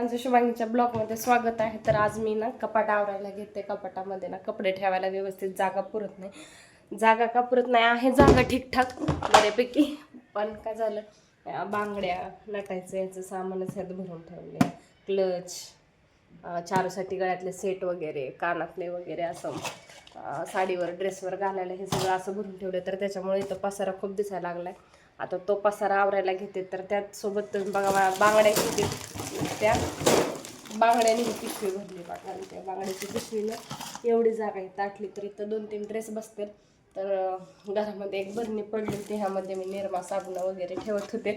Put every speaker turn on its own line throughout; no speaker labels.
माझं शुभांगीच्या ब्लॉगमध्ये स्वागत आहे. तर आज मी ना कपाट आवरायला घेते. कपाटामध्ये ना कपडे ठेवायला व्यवस्थित जागा पुरत नाही. जागा का पुरत नाही? आहे जागा ठीकठाक बऱ्यापैकी. पण काय झालं? बांगड्या नटायचं याचं सामानच ह्यात भरून ठेवले क्लच चारूसाठी गळ्यातले सेट वगैरे कानातले वगैरे असं साडीवर ड्रेसवर घालायला हे सगळं असं भरून ठेवलं तर त्याच्यामुळे इथं पसारा खूप दिसायला लागलाय. आता तो पसारा आवरायला घेते. तर त्यातसोबत बघा बा- बांगड्या घेते त्या बांगड्याने ही पिशवी भरली बघा. आणि त्या बांगड्याची पिशवीनं एवढी जागा आहे ताटली तर इथं दोन तीन ड्रेस बसतील. तर घरामध्ये एक बरणी पडली होती ह्यामध्ये मी निरमा साबण वगैरे ठेवत होते.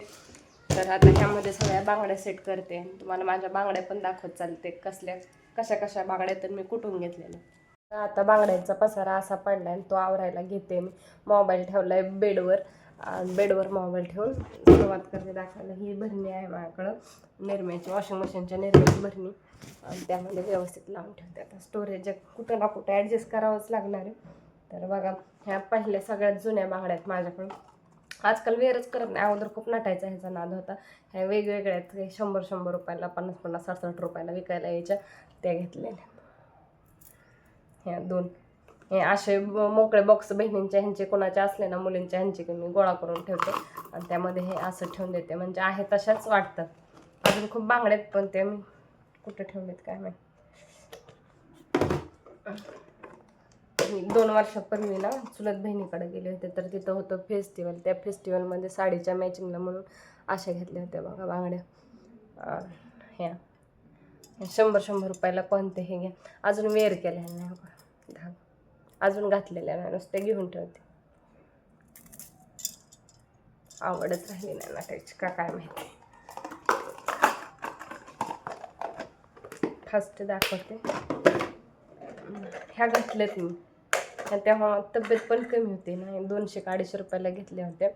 तर आता ह्यामध्ये सगळ्या बांगड्या सेट करते. तुम्हाला माझ्या बांगड्या पण दाखवत चालते कसल्या कशा कशा बांगड्या तर मी कुठून घेतलेल्या. आता बांगड्यांचा पसारा असा पडला आणि तो आवरायला घेते मी. मोबाईल ठेवला आहे बेडवर. बेडवर मोबाईल ठेवून सुरुवात करते. दाखवायला ही भरणी आहे माझ्याकडं. निर्म्याची वॉशिंग मशीनच्या निर्म्याची भरणी. आणि त्यामध्ये व्यवस्थित लावून ठेवते. आता स्टोरेज कुठं ना कुठं ॲडजस्ट करावंच लागणार आहे. तर बघा ह्या पहिल्या सगळ्यात जुन्या बांगड्या आहेत माझ्याकडं आजकाल वेअरच करत नाही. अगोदर खूप नटायचा ह्याचा नाद होता. ह्या वेगवेगळ्या आहेत. हे शंभर शंभर रुपयाला पन्नास पन्नास साठ साठ रुपयाला विकायला यायच्या. त्या घेतलेल्या. ह्या दोन. हे असे मोकळे बॉक्स बहिणींच्या ह्यांचे कोणाचे असले ना मुलींच्या ह्यांचे की मी गोळा करून ठेवते. आणि त्यामध्ये हे असं ठेवून देते. म्हणजे आहे तशाच वाटतात. अजून खूप बांगड्यात पण ते मी कुठं ठेवलेत काय माहिती. दोन वर्षापूर्वी ना चुलत बहिणीकडे गेले होते तर तिथं होतं फेस्टिवल त्या फेस्टिवलमध्ये साडीच्या मॅचिंगला म्हणून अशा घेतल्या होत्या बघा बांगड्या. ह्या. शंभर शंभर रुपयाला कोणते हे घ्या. अजून वेअर केल्या नाही हो अजून घातलेल्या नाही नुसते घेऊन ठेवते. आवडच राहिली नाही नाटायची का काय माहिती. फास्ट दाखवते. ह्या घातल्यात मी ह्या तेव्हा तब्येत पण कमी होती ना दोनशे का अडीचशे रुपयाला घेतल्या होत्या.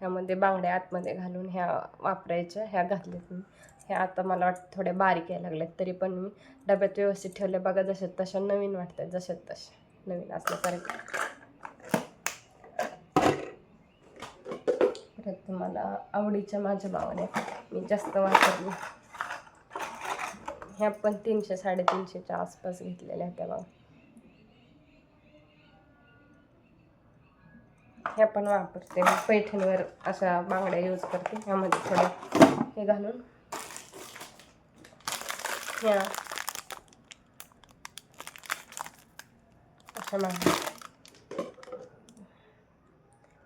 ह्यामध्ये बांगड्या आतमध्ये घालून ह्या वापरायच्या ह्या घातल्यात मी ह्या आता मला वाटतं थोड्या बारीक यायला लागल्यात तरी पण मी डब्यात व्यवस्थित ठेवल्या. बघा जशात तशा नवीन वाटतात जशात तशा. नवीन असल्यासारखं परत मला आवडीच्या माझ्या भावाने मी जास्त वापरली. ह्या पण तीनशे साडेतीनशेच्या आसपास घेतलेल्या होत्या बघा ह्या पण वापरते. पैठणीवर अशा बांगड्या यूज करते. ह्यामध्ये थोडं हे घालून. ह्या अशा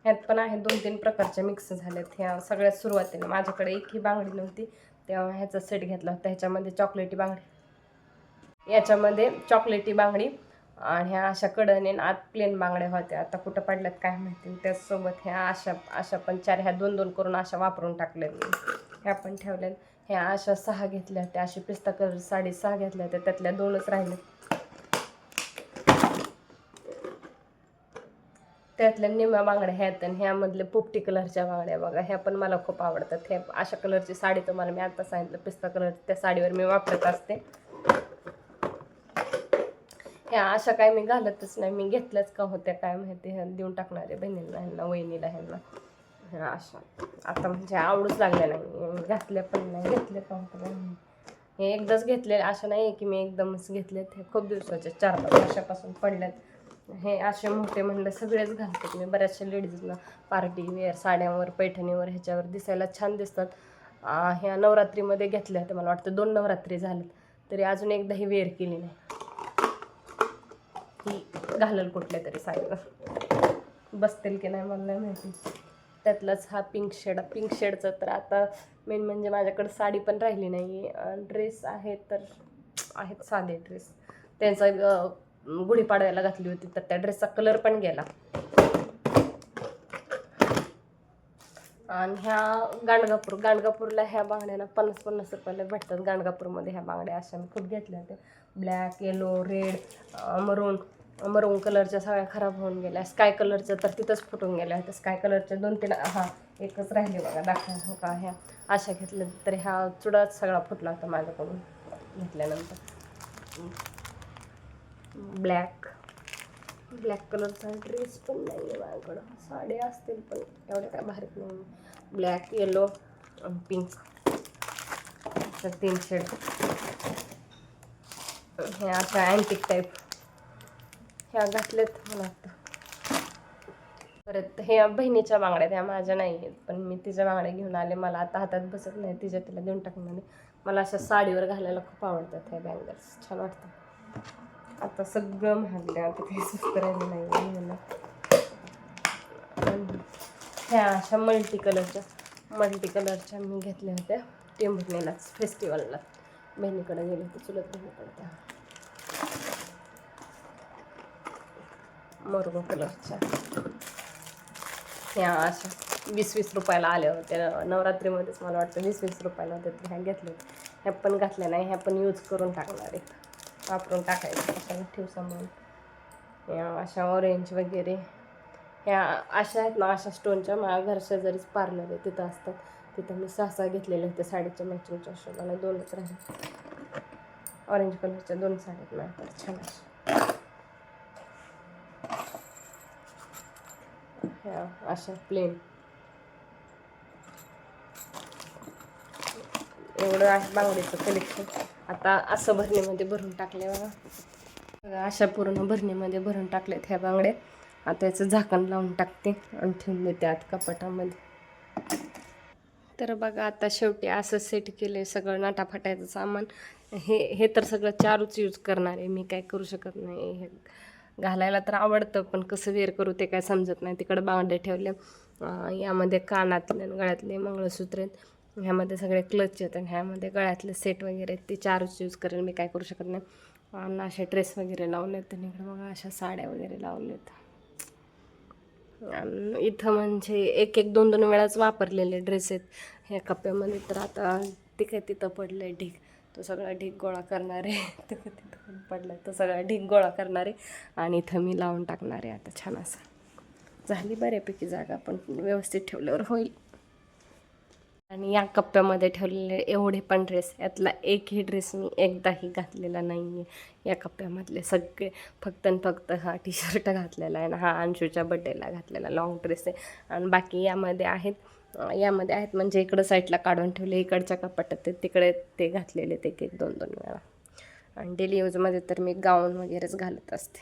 ह्यात पण आहे दोन तीन प्रकारच्या मिक्स झाल्यात ह्या सगळ्यात सुरुवातीला माझ्याकडे एक ही बांगडी नव्हती. तेव्हा ह्याचा सेट घेतला होता. ह्याच्यामध्ये चॉकलेटी बांगडी. याच्यामध्ये चॉकलेटी बांगडी आणि ह्या अशा कडने आत प्लेन बांगड्या होत्या. आता कुठं पडल्यात काय माहिती. त्याचसोबत ह्या अशा अशा पण चार ह्या दोन दोन करून अशा वापरून टाकल्यात ह्या पण ठेवल्यात. ह्या अशा सहा घेतल्या होत्या. अशी पिस्ता कलर साडी सहा घेतल्या होत्या. त्यातल्या दोनच राहिल्या त्यातल्या निम्या बांगड्या ह्यात आणि ह्यामधल्या पोपटी कलरच्या बांगड्या बघा ह्या पण मला खूप आवडतात. ह्या अशा कलरची साडी तुम्हाला मी आता सांगितलं पिस्ता कलर त्या साडीवर मी वापरत असते. ह्या अशा काय मी घालतच नाही मी घेतल्याच का होत्या काय माहिती ह्या देऊन टाकणारे बहिणीला ह्यांना वहिनीला ह्यांना. ह्या अशा. आता म्हणजे आवडूच लागल्या नाही घातल्या पण नाही घेतल्या का होत्या हे एकदाच घेतले अशा नाही की मी एकदमच घेतलेत हे खूप दिवसाचे चार पाच वर्षापासून पडल्यात. हे असे मोठे म्हणलं सगळेच घालतात. मी बऱ्याचशा लेडीजना पार्टी वेअर साड्यांवर पैठणीवर ह्याच्यावर दिसायला छान दिसतात. ह्या नवरात्रीमध्ये घेतल्या होत्या. मला वाटतं दोन नवरात्री झाल्यात तरी अजून एकदा ही वेअर केली नाही. ही घालल कुठल्या तरी साडीवर. बसतील की नाही मला नाही माहिती. त्यातलाच हा पिंक शेड पिंक शेडचं तर आता मेन म्हणजे माझ्याकडे साडी पण राहिली नाही ड्रेस आहे तर आहेत साधे ड्रेस त्यांचा गुढीपाडव्याला घातली होती तर त्या ड्रेसचा कलर पण गेला. आणि ह्या गाणगापूर गाणगापूरला ह्या बांगड्याला पन्नास पन्नास रुपयाला भेटतात. गाणगापूरमध्ये ह्या बांगड्या अशा मी खूप घेतल्या होत्या. ब्लॅक येलो रेड मरून मरून कलरच्या सगळ्या खराब होऊन गेल्या. स्काय कलरच्या तर तिथंच फुटून गेल्या होत्या. स्काय कलरच्या दोन तीन हा एकच राहिले बघा दाखवा हो का? ह्या अशा घेतल्या. तर ह्या चुडाच सगळा फुटला होता माझ्याकडून घेतल्यानंतर. ब्लॅक. ब्लॅक कलरचा ड्रेस पण नाही आहे माझ्याकडं. साड्या असतील पण एवढ्या काय भारीत नाही ब्लॅक येलो पिंक तर तीन शेड हे असं अँटिक टाईप ह्या घातल्यात मला वाटतं. परत हे बहिणीच्या बांगड्या त्या माझ्या नाही आहेत पण मी तिच्या बांगड्या घेऊन आले. मला आता हातात बसत नाही तिच्या तिला देऊन टाकणार नाही. मला अशा साडीवर घालायला खूप आवडतात ह्या बँगल्स छान वाटतं. आता सगळं महागलं आता काही स्वस्त राहिलं नाही म्हणून. आणि ह्या अशा मल्टी कलरच्या मल्टी कलरच्या मी घेतल्या होत्या. टेंभुर्णीलाच फेस्टिवलला बहिणीकडे गेले होते चुलत बहिणीकडे त्या. मरुग कलरच्या ह्या अशा वीस वीस रुपयाला आल्या होत्या. नवरात्रीमध्येच मला वाटतं वीस वीस रुपयाला होत्या ह्या घेतल्या ह्या पण घातल्या नाही ह्या पण यूज करून टाकणार आहेत. वापरून टाकायचं. कशाला ठेव सामान. या अशा ऑरेंज वगैरे. ह्या अशा आहेत ना अशा स्टोनच्या माझ्या घर शेजारीच पार्लर आहे. तिथं असतात. तिथं मी सहा घेतलेल्या होत्या साडीच्या मॅचिंगच्या अशा मला दोनच राहिले ऑरेंज कलरच्या दोन साड्यात मिळतात छान अशा. ह्या अशा प्लेन एवढं आहे बांगडीचं कलेक्शन आता असं भरणीमध्ये भरून टाकले बघा. बघा अशा पूर्ण भरणीमध्ये भरून टाकलेत ह्या बांगड्या. आता याचं झाकण लावून टाकते आणि ठेवून देते आत कपाटामध्ये. तर बघा आता शेवटी असं सेट केलं सगळं नाटाफाटायचं सामान. हे हे तर सगळं चारूच यूज करणार आहे. मी काय करू शकत नाही. हे घालायला तर आवडतं पण कसं वेअर करू ते काय समजत नाही. तिकडं बांगडे ठेवले यामध्ये कानातले गळ्यातले मंगळसूत्र आहेत. ह्यामध्ये सगळे क्लच आहेत आणि ह्यामध्ये गळ्यातले सेट वगैरे आहेत ते चारच यूज करेन मी काय करू शकत नाही. आणि असे ड्रेस वगैरे लावले आणि इकडे बघा अशा साड्या वगैरे लावलेत आणि इथं म्हणजे एक एक दोन दोन वेळाच वापरलेले ड्रेस आहेत. ह्या कप्प्यामध्ये तर आता ते काय तिथं पडलं आहे ढीक तो सगळा ढीक गोळा करणार आहे. तिथं पडलं आहे तो सगळा ढीक गोळा करणार आहे. आणि इथं मी लावून टाकणार आहे आता छान असं. झाली बऱ्यापैकी जागा पण व्यवस्थित ठेवल्यावर होईल. आणि या कप्प्यामध्ये ठेवलेले एवढे पण ड्रेस यातला एकही ड्रेस मी एकदाही घातलेला नाही आहे या कप्प्यामधले सगळे फक्त आणि फक्त हा टी शर्ट घातलेला आहे आणि हा अंशूच्या बड्डेला घातलेला लॉंग ड्रेस आहे. आणि बाकी यामध्ये आहेत यामध्ये आहेत म्हणजे इकडं साईडला काढून ठेवले इकडच्या कपाटात ते तिकडे ते घातलेले ते एक दोन दोन वेळा. आणि डेली यूजमध्ये तर मी गाऊन वगैरेच घालत असते.